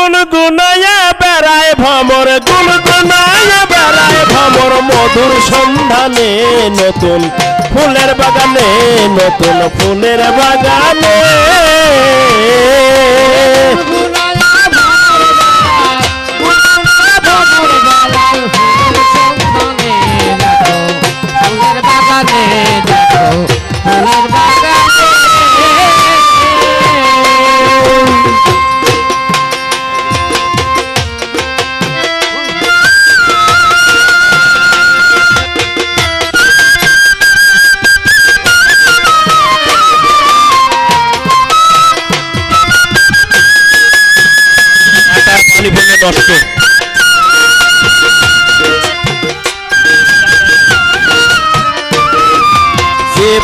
গুন গুনায়া বেড়ায় ভমর গুনগুনায়া বেড়ায় ভমর। মধুর সন্ধানে নতুন ফুলের বাগানে, নতুন ফুলের বাগানে পানি ফেলে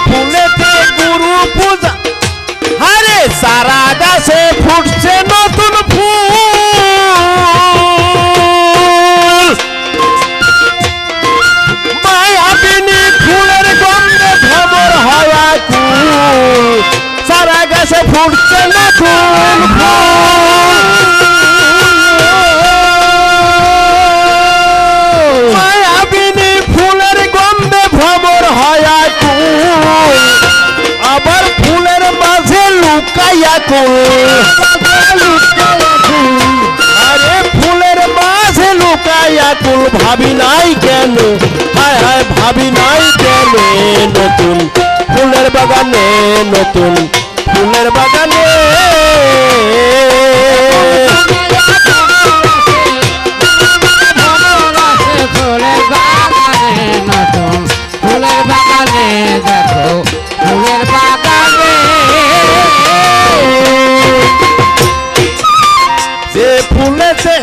ফুলেতে গুরু পূজা, আরে সারা গাছে ফুটছে নতুন ফুল। মায়াবিনী ফুলের গন্ধে ভ্রমর হওয়া কুল। সারা ফুটছে নতুন ভাবি নাই কেন? হায় হায় ভাবি নাই কেন নতুন? ফুলের বাগানে নতুন। ফুলের বাগানে ফুলেতে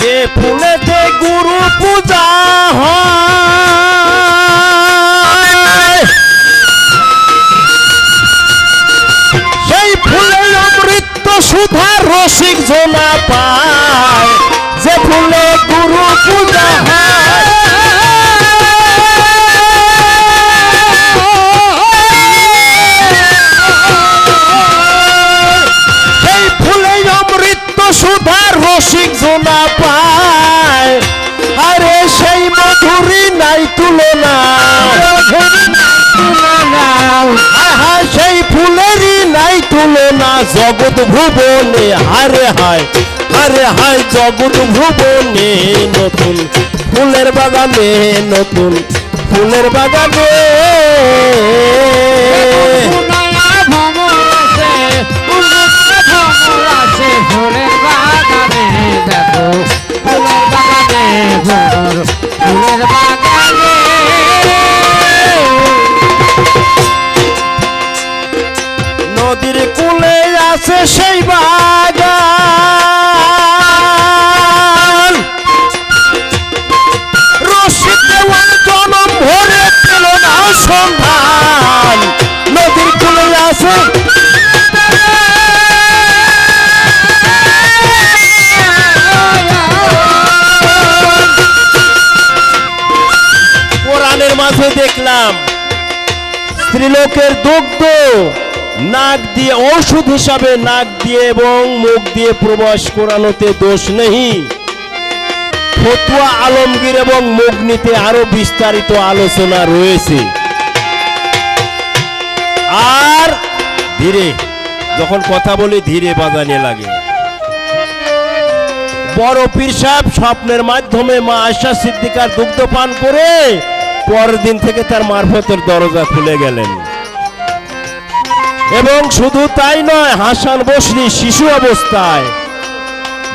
যে ফুলেতে গুরু পূজা হয় সেই ফুলে অমৃত সুধা রসিক জোনা পায়। রসিক জোনা পায়। আরে সেই মধুরী নাই তুলনা আহা, সেই ফুলেরই নাই তুলনা। জগৎ ভুবনে, হারে হায় হারে হায়, জগৎ ভুবনে নতুন। ফুলের বাগানে নতুন, ফুলের বাগানে। স্ত্রীলোকের দুগ্ধ নাক দিয়ে ওষুধ হিসাবে নাক দিয়ে এবং মুখ দিয়ে প্রবাস করানোতে দোষ নেই। ফতুয়া আলমগীর এবং মুগনিতে আরও বিস্তারিত আলোচনা রয়েছে। আর ধীরে, যখন কথা বলি ধীরে বাজানে লাগে। বড় পীর সাহেব স্বপ্নের মাধ্যমে মা আশা সিদ্দিকার দুগ্ধ পান করে, পরের দিন থেকে তার মারফতের দরজা খুলে গেলেন। এবং শুধু তাই নয়, হাসান বসরি শিশু অবস্থায়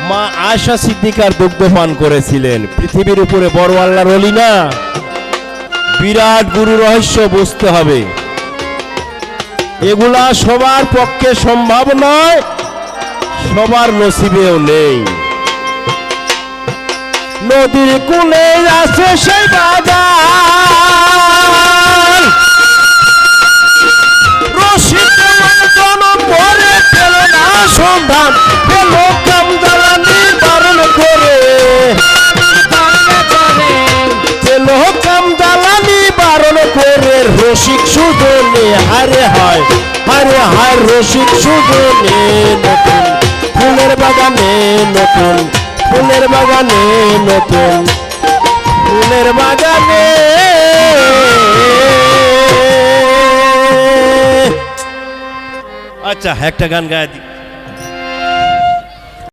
মা আয়সা সিদ্দিকার দুগ্ধ পান করেছিলেন। পৃথিবীর উপরে বড় আল্লাহর অলি না। বিরাট গুরু রহস্য বুঝতে হবে। এগুলা সবার পক্ষে সম্ভব নয় সবার নসিবেও নেই। নদীর কুলে আছে সেই বাগান হারে হারে রসিক সুজনে নতুন। ফুলের বাগানে নতুন। ফুলের বাগানে নতুন। ফুলের বাগানে আচ্ছা একটা গান গায়ে দি।